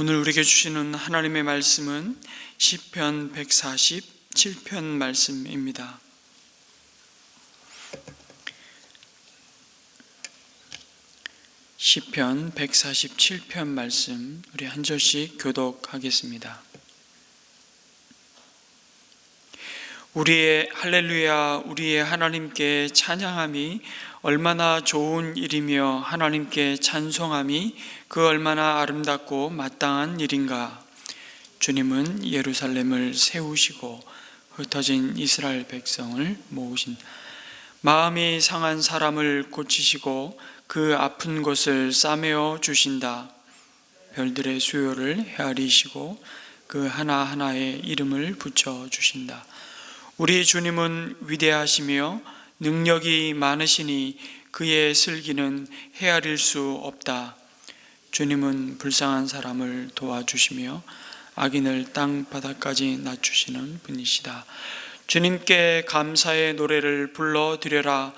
오늘 우리에게 주시는 하나님의 말씀은 시편 147편 말씀입니다. 시편 147편 말씀 우리 한 절씩 교독하겠습니다. 우리의 할렐루야 우리의 하나님께 찬양함이 얼마나 좋은 일이며 하나님께 찬송함이 그 얼마나 아름답고 마땅한 일인가. 주님은 예루살렘을 세우시고 흩어진 이스라엘 백성을 모으신 마음이 상한 사람을 고치시고 그 아픈 곳을 싸매어 주신다. 별들의 수요를 헤아리시고 그 하나하나의 이름을 붙여 주신다 우리 주님은 위대하시며 능력이 많으시니 그의 슬기는 헤아릴 수 없다. 주님은 불쌍한 사람을 도와주시며 악인을 땅 바닥까지 낮추시는 분이시다. 주님께 감사의 노래를 불러 드려라.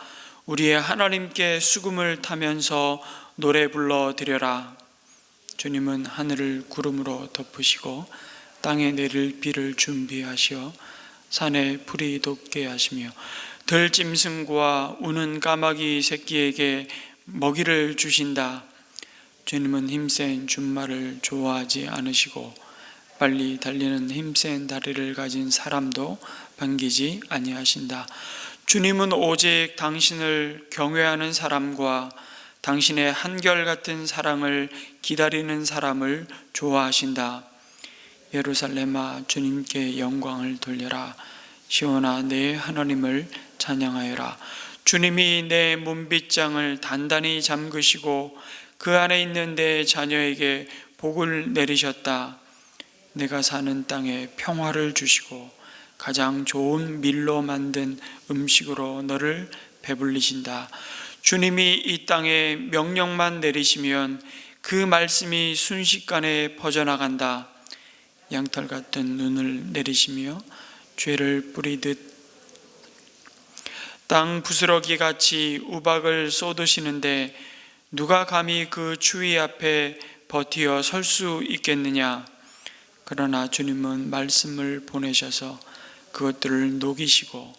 우리의 하나님께 수금을 타면서 노래 불러 드려라. 주님은 하늘을 구름으로 덮으시고 땅에 내릴 비를 준비하시어 산에 풀이 돋게 하시며 들짐승과 우는 까마귀 새끼에게 먹이를 주신다. 주님은 힘센 준말을 좋아하지 않으시고 빨리 달리는 힘센 다리를 가진 사람도 반기지 아니하신다. 주님은 오직 당신을 경외하는 사람과 당신의 한결같은 사랑을 기다리는 사람을 좋아하신다. 예루살렘아 주님께 영광을 돌려라. 시온아 내 하나님을 찬양하여라. 주님이 내 문빗장을 단단히 잠그시고 그 안에 있는 내 자녀에게 복을 내리셨다. 내가 사는 땅에 평화를 주시고 가장 좋은 밀로 만든 음식으로 너를 배불리신다. 주님이 이 땅에 명령만 내리시면 그 말씀이 순식간에 퍼져나간다 양털 같은 눈을 내리시며 죄를 뿌리듯 땅 부스러기 같이 우박을 쏟으시는데 누가 감히 그 추위 앞에 버티어 설 수 있겠느냐? 그러나 주님은 말씀을 보내셔서 그것들을 녹이시고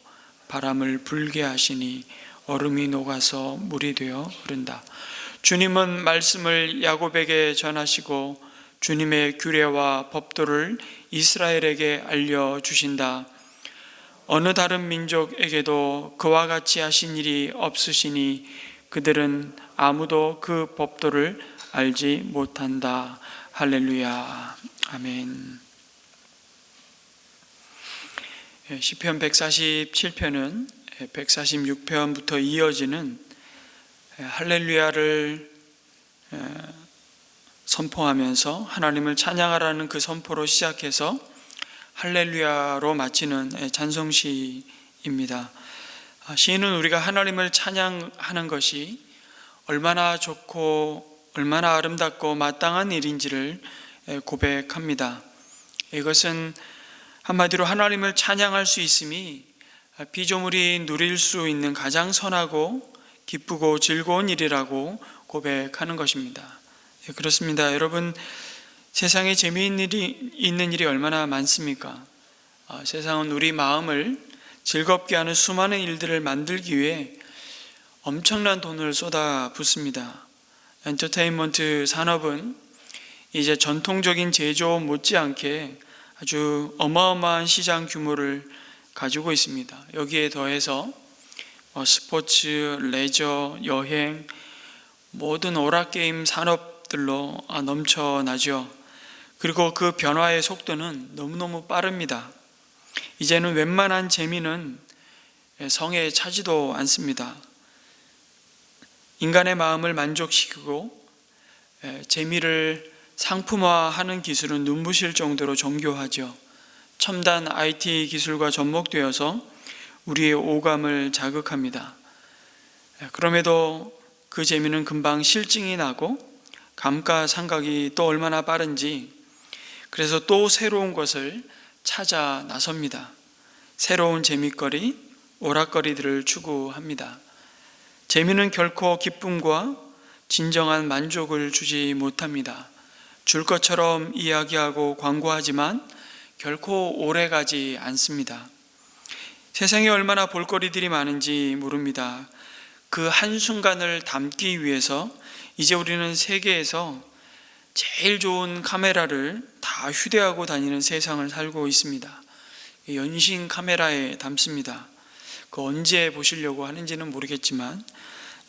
바람을 불게 하시니 얼음이 녹아서 물이 되어 흐른다. 주님은 말씀을 야곱에게 전하시고 주님의 규례와 법도를 이스라엘에게 알려 주신다. 어느 다른 민족에게도 그와 같이 하신 일이 없으시니 그들은 아무도 그 법도를 알지 못한다. 할렐루야. 아멘. 예, 시편 147편은 146편부터 이어지는 예, 할렐루야를 예, 선포하면서 하나님을 찬양하라는 그 선포로 시작해서 할렐루야로 마치는 찬송시입니다. 아, 시인은 우리가 하나님을 찬양하는 것이 얼마나 좋고 얼마나 아름답고 마땅한 일인지를 고백합니다. 이것은 한마디로 하나님을 찬양할 수 있음이 피조물이 누릴 수 있는 가장 선하고 기쁘고 즐거운 일이라고 고백하는 것입니다. 예, 그렇습니다. 여러분, 세상에 재미있는 일이, 있는 일이 얼마나 많습니까? 아, 세상은 우리 마음을 즐겁게 하는 수많은 일들을 만들기 위해 엄청난 돈을 쏟아 붓습니다. 엔터테인먼트 산업은 이제 전통적인 제조 못지않게 아주 어마어마한 시장 규모를 가지고 있습니다. 여기에 더해서 뭐 스포츠, 레저, 여행, 모든 오락게임 산업 들로 아, 넘쳐나죠. 그리고 그 변화의 속도는 너무너무 빠릅니다. 이제는 웬만한 재미는 성에 차지도 않습니다. 인간의 마음을 만족시키고 재미를 상품화하는 기술은 눈부실 정도로 정교하죠. 첨단 IT 기술과 접목되어서 우리의 오감을 자극합니다. 그럼에도 그 재미는 금방 실증이 나고 감가상각이 또 얼마나 빠른지 그래서 또 새로운 것을 찾아 나섭니다. 새로운 재미거리, 오락거리들을 추구합니다. 재미는 결코 기쁨과 진정한 만족을 주지 못합니다. 줄 것처럼 이야기하고 광고하지만 결코 오래 가지 않습니다. 세상에 얼마나 볼거리들이 많은지 모릅니다. 그 한순간을 담기 위해서 이제 우리는 세계에서 제일 좋은 카메라를 다 휴대하고 다니는 세상을 살고 있습니다. 연신 카메라에 담습니다. 그 언제 보시려고 하는지는 모르겠지만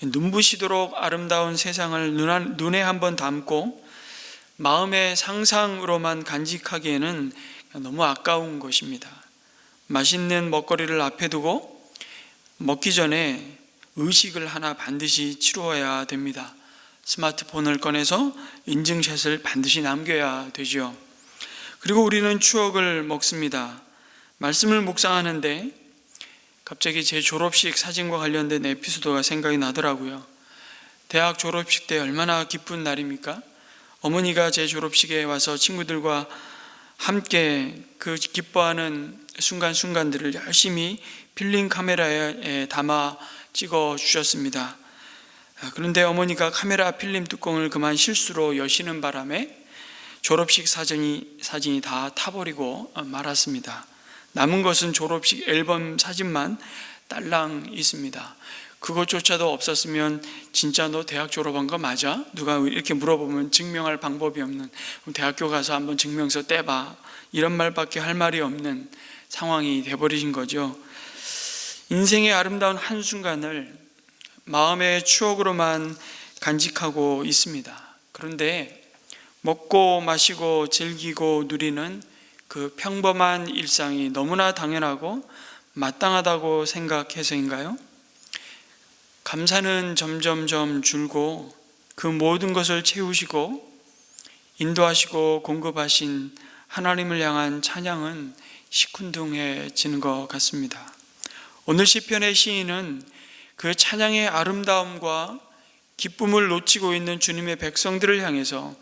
눈부시도록 아름다운 세상을 눈에 한번 담고 마음의 상상으로만 간직하기에는 너무 아까운 것입니다. 맛있는 먹거리를 앞에 두고 먹기 전에 의식을 하나 반드시 치루어야 됩니다. 스마트폰을 꺼내서 인증샷을 반드시 남겨야 되죠. 그리고 우리는 추억을 먹습니다. 말씀을 묵상하는데 갑자기 제 졸업식 사진과 관련된 에피소드가 생각이 나더라고요. 대학 졸업식 때 얼마나 기쁜 날입니까? 어머니가 제 졸업식에 와서 친구들과 함께 그 기뻐하는 순간순간들을 열심히 필름 카메라에 담아 찍어 주셨습니다. 그런데 어머니가 카메라 필름 뚜껑을 그만 실수로 여시는 바람에 졸업식 사진이, 사진이 다 타버리고 말았습니다. 남은 것은 졸업식 앨범 사진만 딸랑 있습니다. 그것조차도 없었으면 진짜 너 대학 졸업한 거 맞아? 누가 이렇게 물어보면 증명할 방법이 없는 대학교 가서 한번 증명서 떼봐 이런 말밖에 할 말이 없는 상황이 돼버리신 거죠. 인생의 아름다운 한순간을 마음의 추억으로만 간직하고 있습니다. 그런데 먹고 마시고 즐기고 누리는 그 평범한 일상이 너무나 당연하고 마땅하다고 생각해서인가요? 감사는 점점점 줄고 그 모든 것을 채우시고 인도하시고 공급하신 하나님을 향한 찬양은 시큰둥해지는 것 같습니다. 오늘 시편의 시인은 그 찬양의 아름다움과 기쁨을 놓치고 있는 주님의 백성들을 향해서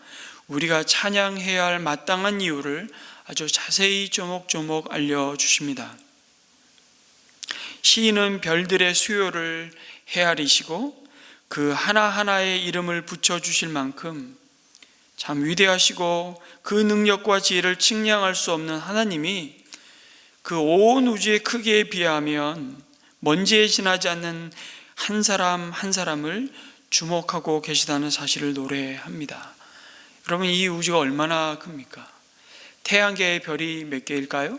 우리가 찬양해야 할 마땅한 이유를 아주 자세히 조목조목 알려주십니다. 시인은 별들의 수요를 헤아리시고 그 하나하나의 이름을 붙여주실 만큼 참 위대하시고 그 능력과 지혜를 측량할 수 없는 하나님이 그 온 우주의 크기에 비하면 먼지에 지나지 않는 한 사람 한 사람을 주목하고 계시다는 사실을 노래합니다. 여러분 이 우주가 얼마나 큽니까? 태양계의 별이 몇 개일까요?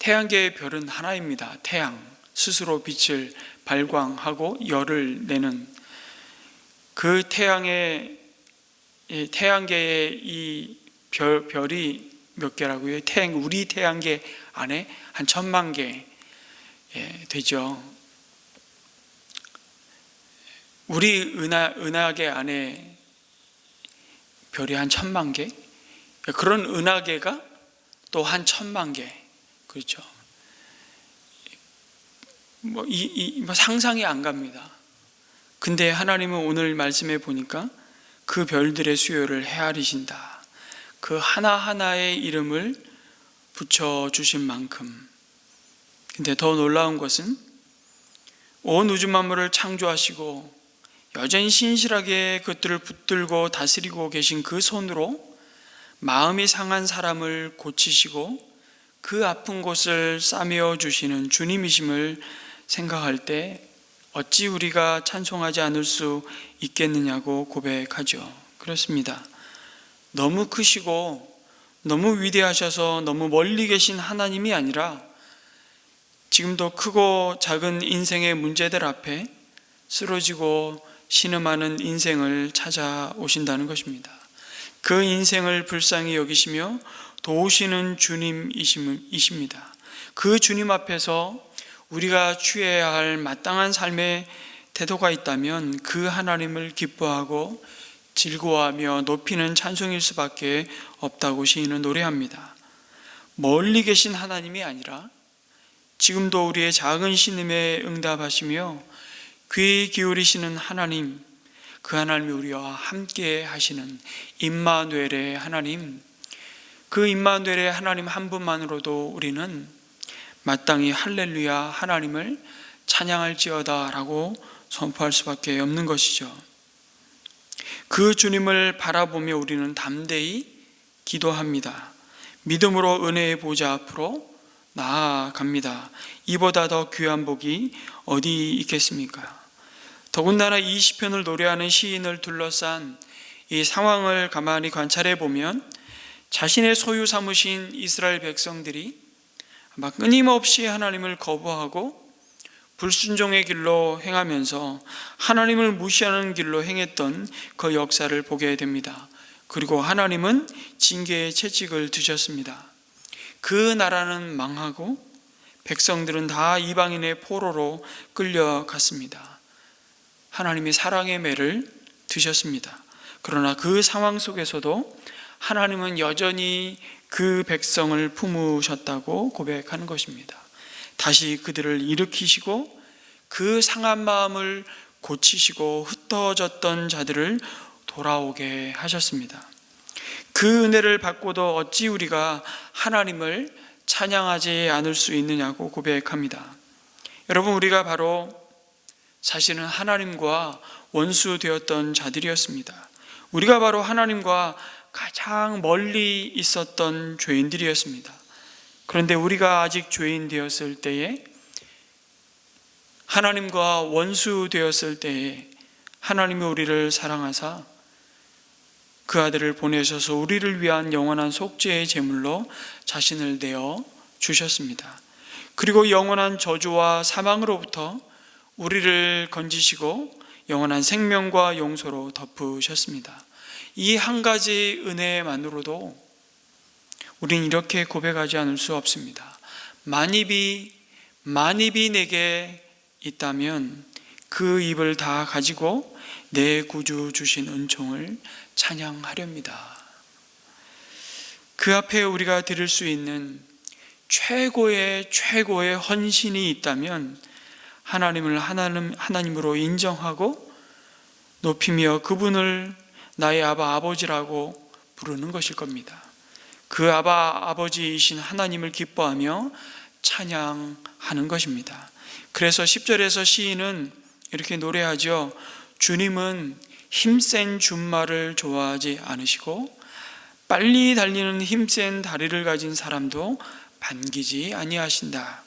태양계의 별은 하나입니다. 태양 스스로 빛을 발광하고 열을 내는 그 태양의 태양계의 이 별, 별이 몇 개라고요? 태양 우리 태양계 안에 한 천만 개 예, 되죠. 우리 은하 은하계 안에 별이 한 천만 개 그런 은하계가 또 한 천만 개 그렇죠. 뭐, 이, 이, 뭐 상상이 안 갑니다. 근데 하나님은 오늘 말씀해 보니까 그 별들의 수요를 헤아리신다. 그 하나하나의 이름을 붙여주신 만큼. 근데 더 놀라운 것은 온 우주 만물을 창조하시고 여전히 신실하게 그것들을 붙들고 다스리고 계신 그 손으로 마음이 상한 사람을 고치시고 그 아픈 곳을 싸매어 주시는 주님이심을 생각할 때 어찌 우리가 찬송하지 않을 수 있겠느냐고 고백하죠. 그렇습니다. 너무 크시고 너무 위대하셔서 너무 멀리 계신 하나님이 아니라 지금도 크고 작은 인생의 문제들 앞에 쓰러지고 신음하는 인생을 찾아오신다는 것입니다. 그 인생을 불쌍히 여기시며 도우시는 주님이십니다. 그 주님 앞에서 우리가 취해야 할 마땅한 삶의 태도가 있다면 그 하나님을 기뻐하고 즐거워하며 높이는 찬송일 수밖에 없다고 시인은 노래합니다. 멀리 계신 하나님이 아니라 지금도 우리의 작은 신음에 응답하시며 귀 기울이시는 하나님, 그 하나님이 우리와 함께 하시는 임마누엘의 하나님, 그 임마누엘의 하나님 한 분만으로도 우리는 마땅히 할렐루야 하나님을 찬양할지어다라고 선포할 수밖에 없는 것이죠. 그 주님을 바라보며 우리는 담대히 기도합니다. 믿음으로 은혜의 보좌 앞으로 나아갑니다. 이보다 더 귀한 복이 어디 있겠습니까? 더군다나 이 시편을 노래하는 시인을 둘러싼 이 상황을 가만히 관찰해 보면 자신의 소유 삼으신 이스라엘 백성들이 아마 끊임없이 하나님을 거부하고 불순종의 길로 행하면서 하나님을 무시하는 길로 행했던 그 역사를 보게 됩니다. 그리고 하나님은 징계의 채찍을 드셨습니다. 그 나라는 망하고 백성들은 다 이방인의 포로로 끌려갔습니다. 하나님이 사랑의 매를 드셨습니다. 그러나 그 상황 속에서도 하나님은 여전히 그 백성을 품으셨다고 고백하는 것입니다. 다시 그들을 일으키시고 그 상한 마음을 고치시고 흩어졌던 자들을 돌아오게 하셨습니다. 그 은혜를 받고도 어찌 우리가 하나님을 찬양하지 않을 수 있느냐고 고백합니다. 여러분, 우리가 바로 사실은 하나님과 원수 되었던 자들이었습니다. 우리가 바로 하나님과 가장 멀리 있었던 죄인들이었습니다. 그런데 우리가 아직 죄인 되었을 때에 하나님과 원수 되었을 때에 하나님이 우리를 사랑하사 그 아들을 보내셔서 우리를 위한 영원한 속죄의 제물로 자신을 내어 주셨습니다. 그리고 영원한 저주와 사망으로부터 우리를 건지시고 영원한 생명과 용서로 덮으셨습니다. 이 한 가지 은혜만으로도 우린 이렇게 고백하지 않을 수 없습니다. 만입이 만입이 내게 있다면 그 입을 다 가지고 내 구주 주신 은총을 찬양하렵니다. 그 앞에 우리가 드릴 수 있는 최고의 최고의 헌신이 있다면 하나님을 하나님 하나님으로 인정하고 높이며 그분을 나의 아바 아버지라고 부르는 것일 겁니다. 그 아바 아버지이신 하나님을 기뻐하며 찬양하는 것입니다. 그래서 10절에서 시인은 이렇게 노래하죠. 주님은 힘센 준말을 좋아하지 않으시고 빨리 달리는 힘센 다리를 가진 사람도 반기지 아니하신다.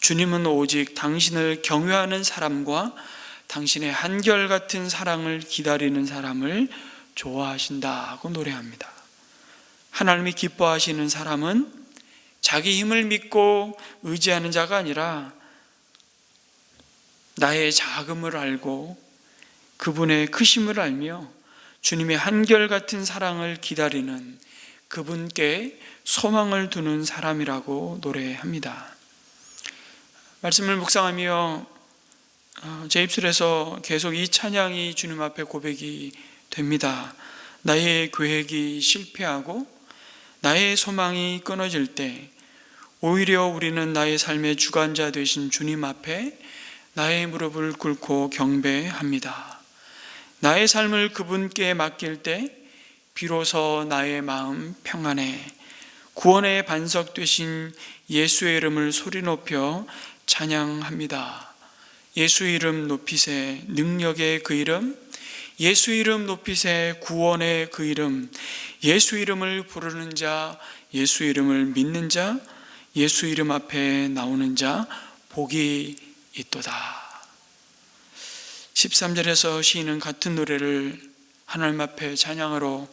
주님은 오직 당신을 경외하는 사람과 당신의 한결같은 사랑을 기다리는 사람을 좋아하신다고 노래합니다. 하나님이 기뻐하시는 사람은 자기 힘을 믿고 의지하는 자가 아니라 나의 자금을 알고 그분의 크심을 알며 주님의 한결같은 사랑을 기다리는 그분께 소망을 두는 사람이라고 노래합니다. 말씀을 묵상하며 어, 제 입술에서 계속 이 찬양이 주님 앞에 고백이 됩니다. 나의 계획이 실패하고 나의 소망이 끊어질 때 오히려 우리는 나의 삶의 주관자 되신 주님 앞에 나의 무릎을 꿇고 경배합니다. 나의 삶을 그분께 맡길 때 비로소 나의 마음 평안해 구원의 반석 되신 예수의 이름을 소리 높여 찬양합니다. 예수 이름 높이세 능력의 그 이름 예수 이름 높이세 구원의 그 이름 예수 이름을 부르는 자 예수 이름을 믿는 자 예수 이름 앞에 나오는 자 복이 있도다. 13절에서 시인은 같은 노래를 하나님 앞에 찬양으로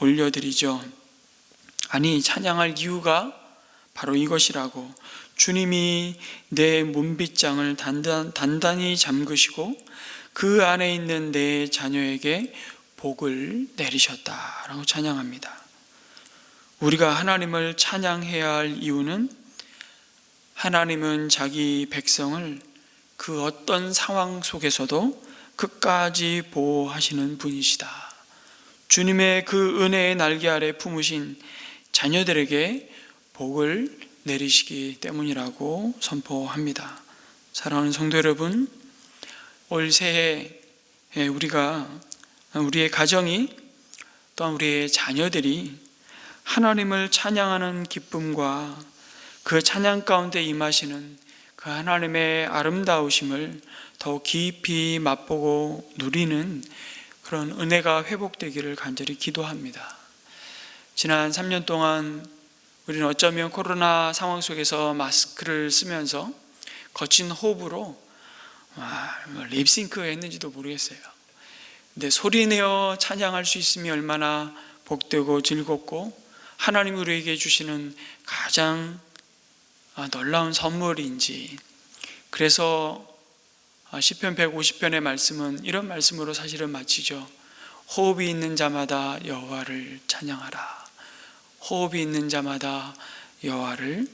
올려드리죠. 아니, 찬양할 이유가 바로 이것이라고. 주님이 내 문빗장을 단단, 단단히 잠그시고 그 안에 있는 내 자녀에게 복을 내리셨다라고 찬양합니다. 우리가 하나님을 찬양해야 할 이유는 하나님은 자기 백성을 그 어떤 상황 속에서도 끝까지 보호하시는 분이시다. 주님의 그 은혜의 날개 아래 품으신 자녀들에게 복을 내리시기 때문이라고 선포합니다. 사랑하는 성도 여러분, 올 새해 우리가 우리의 가정이 또한 우리의 자녀들이 하나님을 찬양하는 기쁨과 그 찬양 가운데 임하시는 그 하나님의 아름다우심을 더 깊이 맛보고 누리는 그런 은혜가 회복되기를 간절히 기도합니다. 지난 3년 동안 우리는 어쩌면 코로나 상황 속에서 마스크를 쓰면서 거친 호흡으로 아, 립싱크 했는지도 모르겠어요. 근데 소리 내어 찬양할 수 있으면 얼마나 복되고 즐겁고 하나님 우리에게 주시는 가장 아, 놀라운 선물인지 그래서 아, 시편 150편의 말씀은 이런 말씀으로 사실은 마치죠. 호흡이 있는 자마다 여호와를 찬양하라. 호흡이 있는 자마다 여호와를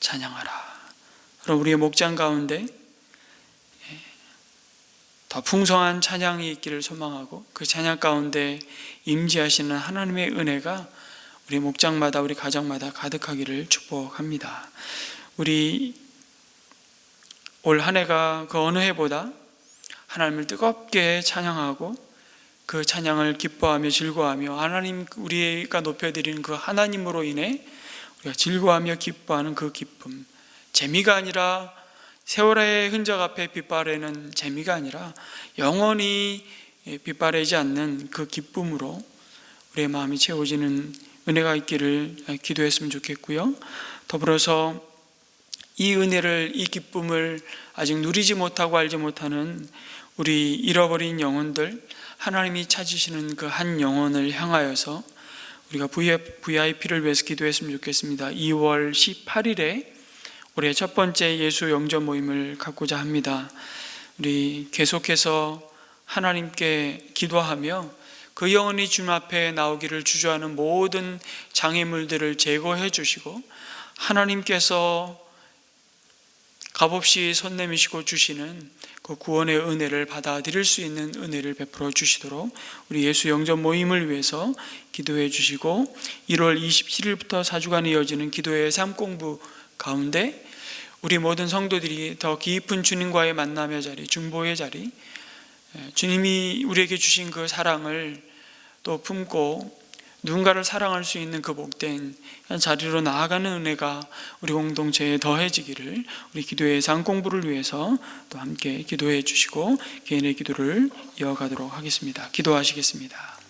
찬양하라. 그럼 우리의 목장 가운데 예, 더 풍성한 찬양이 있기를 소망하고 그 찬양 가운데 임재하시는 하나님의 은혜가 우리 목장마다 우리 가정마다 가득하기를 축복합니다. 우리 올 한 해가 그 어느 해보다 하나님을 뜨겁게 찬양하고 그 찬양을 기뻐하며 즐거워하며 하나님 우리가 높여드리는 그 하나님으로 인해 우리가 즐거워하며 기뻐하는 그 기쁨 재미가 아니라 세월의 흔적 앞에 빛바래는 재미가 아니라 영원히 빛바래지 않는 그 기쁨으로 우리의 마음이 채워지는 은혜가 있기를 기도했으면 좋겠고요. 더불어서 이 은혜를 이 기쁨을 아직 누리지 못하고 알지 못하는 우리 잃어버린 영혼들 하나님이 찾으시는 그 한 영혼을 향하여서 우리가 VIP를 위해서 기도했으면 좋겠습니다. 2월 18일에 올해 첫 번째 예수 영접 모임을 갖고자 합니다. 우리 계속해서 하나님께 기도하며 그 영혼이 주님 앞에 나오기를 주저하는 모든 장애물들을 제거해 주시고 하나님께서 값없이 손 내미시고 주시는 그 구원의 은혜를 받아들일 수 있는 은혜를 베풀어 주시도록 우리 예수 영접 모임을 위해서 기도해 주시고 1월 27일부터 4주간 이어지는 기도의 삶 공부 가운데 우리 모든 성도들이 더 깊은 주님과의 만남의 자리, 중보의 자리, 주님이 우리에게 주신 그 사랑을 또 품고 누군가를 사랑할 수 있는 그 복된 자리로 나아가는 은혜가 우리 공동체에 더해지기를 우리 기도의 상 공부를 위해서 또 함께 기도해 주시고 개인의 기도를 이어가도록 하겠습니다. 기도하시겠습니다.